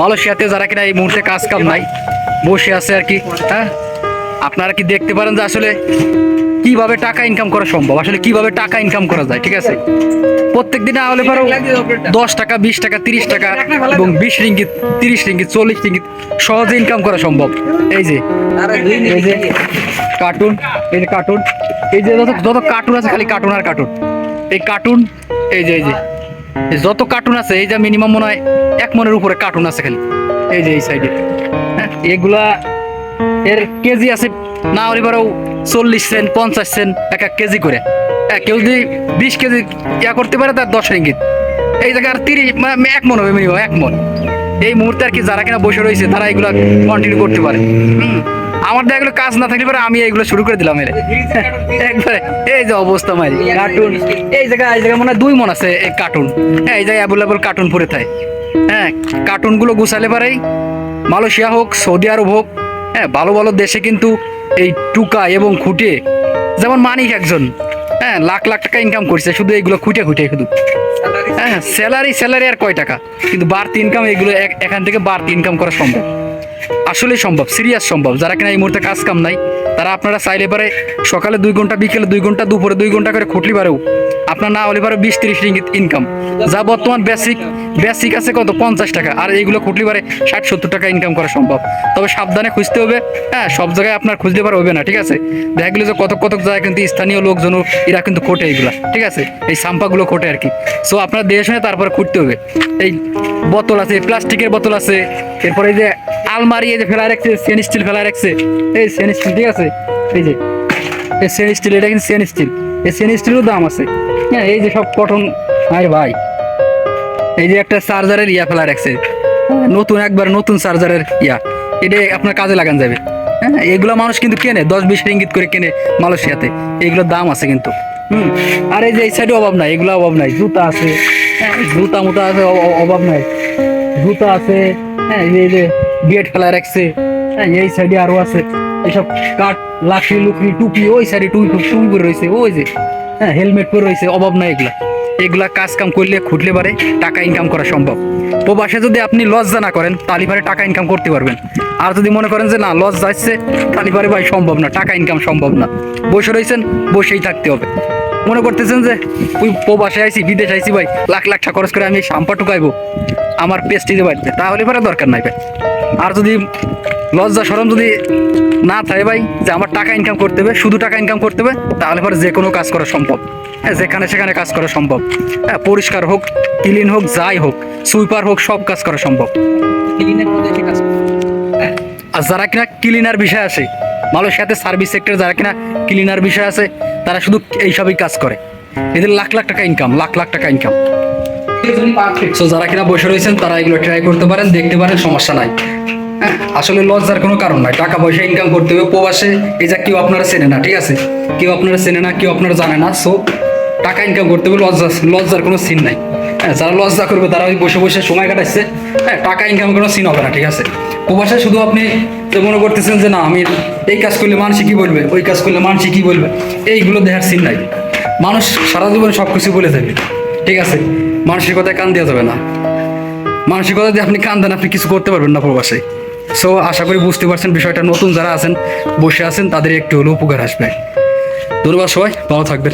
মালয়েশিয়াতে যারা কিনা এই মুহূর্তে কাজ কাম নাই, বসে আছে আর কি হ্যাঁ? আপনারা কি দেখতে পারেন যে আসলে কীভাবে টাকা ইনকাম করা সম্ভব? আসলে কীভাবে টাকা ইনকাম করা যায়, ঠিক আছে? প্রত্যেক দিনে হলে পারো দশ টাকা, বিশ টাকা, তিরিশ টাকা এবং বিশ রিঙ্গিত, তিরিশ রিঙ্গিত, চল্লিশ রিঙ্গিত সহজে ইনকাম করা সম্ভব। এই যে এই যে কার্টুন এই যে কার্টুন এই যে যত কার্টুন আছে, খালি কার্টুন আর কার্টুন এই কার্টুন এই যে এই যে। যত কার্টুন আছে, এই যে মিনিমাম মনে হয় এক মনের উপরে কার্টুন আছে খালি। এই যে এই সাইডে হ্যাঁ এগুলা এর কেজি আছে, না হলে পারো চল্লিশ সেন্ট পঞ্চাশ সেন্ট এক এক কেজি করে। হ্যাঁ কেউ যদি বিশ কেজি ইয়া করতে পারে, তার দশ ইঙ্গিত এই জায়গায় আর তিরিশ মানে এক মন হবে মিনিমাম এক মন। এই মুহূর্তে আর কি যারা কিনা বসে রয়েছে, তারা এগুলো কন্টিনিউ করতে পারে। হুম। আমার এগুলো কাজ না থাকলে পরে আমি এগুলো শুরু করে দিলাম একবারে, এই যে অবস্থা মারি কার্টুন এই জায়গায় এই জায়গায় মনে হয় দুই মন আছে এই কার্টুন এই জায়গায় অ্যাভেলেবল কার্টুন পরে থাকে হ্যাঁ কার্টুনগুলো গুছালে পারেই মালয়েশিয়া হোক, সৌদি আরব হোক হ্যাঁ ভালো ভালো দেশে কিন্তু এই টুকা এবং খুঁটে, যেমন মানিক একজন হ্যাঁ লাখ লাখ টাকা ইনকাম করছে, শুধু এইগুলো খুঁটে খুঁটে শুধু। হ্যাঁ স্যালারি স্যালারি আর কয় টাকা? কিন্তু বাড়তি ইনকাম এগুলো এখান থেকে বাড়তি ইনকাম করা সম্ভব। আসলেই সম্ভব সিরিয়াস সম্ভব। যারা কিনা এই মুহূর্তে কাজ কাম নাই, তারা আপনারা চাইলে পারে সকালে দুই ঘণ্টা, বিকেলে দুই ঘণ্টা, দুপুরে দুই ঘণ্টা করে খুঁটলি পারেও আপনার না হলে পারে বিশ তিরিশ রিঙ্গিত ইনকাম যা বর্তমান বেসিক বেসিক আছে কত? পঞ্চাশ টাকা। আর এইগুলো খুঁটলি পারে ষাট, সত্তর টাকা ইনকাম করা সম্ভব। তবে সাবধানে খুঁজতে হবে। হ্যাঁ সব জায়গায় আপনার খুঁজতে পারে হবে না, ঠিক আছে? দেখা গেলো যে কত কত জায়গায় কিন্তু স্থানীয় লোকজন এরা কিন্তু খোটে এইগুলা, ঠিক আছে? এই সাম্পাগুলো খোটে আর কি। সো আপনার দেখে শুনে তারপরে খুঁজতে হবে। এই বোতল আছে প্লাস্টিকের বোতল আছে এরপরে যে আলমারি, এই যে ফেলা রাখছে সেন স্টিল ফেলা রাখছে। এই সেন স্টিল ঠিক আছে? এই যে, এই সেন স্টিল এটা কিন্তু সেন স্টিল এই সেন স্টিলেরও দাম আছে। হ্যাঁ এই যে সব কটন আরে ভাই। এই যে একটা চার্জারের ইয়া ফেলা রাখছে। নতুন, একবার নতুন চার্জারের ইয়া। এটা আপনার কাজে লাগান যাবে। হ্যাঁ এগুলো মানুষ কিন্তু কেনে, দশ বিশ রিঙ্গিত করে কেনে মালয়েশিয়াতে। এগুলোর দাম আছে কিন্তু। হুম, আর এই যে এই সাইডে অভাব নাই, এগুলো অভাব নাই। জুতা আছে। হ্যাঁ জুতা মুতা আছে অভাব নাই। জুতা আছে হ্যাঁ এই যে- এই ফেলা রাখছে। হ্যাঁ এই সাইডে আছে। লাকড়ি, টুপি, ওই সাইডে টুপি টুপি রয়েছে। ওই যে হ্যাঁ হেলমেট পরে রয়েছে, অভাব নাই এগুলা। এগুলা কাজ কাম করলে খুঁটলে পারে, টাকা ইনকাম করা সম্ভব। যদি আপনি লজ্জা না করেন, তাহলে পারে টাকা ইনকাম করতে পারবেন। আর যদি মনে করেন যে না লজ যাচ্ছে তাহলে পারে ভাই সম্ভব না, টাকা ইনকাম সম্ভব না। বসে রয়েছেন, বসেই থাকতে হবে। মনে করতেছেন যে, ওই প্রবাসে আইসি বিদেশ আইসি ভাই, লাখ লাখ টাকা খরচ করে আমি শাম্পা টুকাইবো। আমার পেস্টিজে বাড়িতে তাহলে পরে দরকার নাই ভাই। আর যদি লজ্জা সরম যদি না থাকে ভাই যে আমার টাকা ইনকাম করতে হবে শুধু টাকা ইনকাম করতে হবে তাহলে পরে যে কোনো কাজ করা সম্ভব। হ্যাঁ যেখানে সেখানে কাজ করা সম্ভব। হ্যাঁ পরিষ্কার হোক ক্লিন হোক যাই হোক সুইপার হোক সব কাজ করা সম্ভব। আর যারা কিনা ক্লিনার বিষয় আছে মালয়েশিয়াতে সার্ভিস সেক্টর যারা কিনা ক্লিনার বিষয় আছে তারা শুধু এইসবই কাজ করে। এদের লাখ লাখ টাকা ইনকাম লাখ লাখ টাকা ইনকাম সো যারা কিনা বসে রয়েছেন তারা এগুলো ট্রাই করতে পারেন দেখতে পারেন সমস্যা নাই। হ্যাঁ, আসলে লজ্জার কোনো কারণ নাই। টাকা পয়সা ইনকাম করতে হবে প্রবাসে এই যা কেউ আপনারা চেনে না ঠিক আছে? কেউ আপনারা চেনে না কেউ আপনারা জানে না সো টাকা ইনকাম করতে হবে লজ্জা লজ্জার কোনো সিন নাই। হ্যাঁ যারা লজ্জা করবে তারা ওই বসে বসে সময় কাটাচ্ছে হ্যাঁ টাকা ইনকাম কোনো সিন হবে না ঠিক আছে? প্রবাসে শুধু আপনি যে মনে করতেছেন যে না আমি এই কাজ করলে মানুষ কি বলবে? ওই কাজ করলে মানুষ কি বলবে? এইগুলো দেখার সিন নাই। মানুষ সারা জীবন সব কিছু বলে যাবে ঠিক আছে মানুষের কথায় কান দেওয়া যাবে না। মানুষের কথা দিয়ে আপনি কান দেন, আপনি কিছু করতে পারবেন না প্রবাসে। সো আশা করি বুঝতে পারছেন বিষয়টা। নতুন যারা আছেন, বসে আছেন, তাদের একটু হলেও উপকার আসবে। ধন্যবাদ সবাই, ভালো থাকবেন।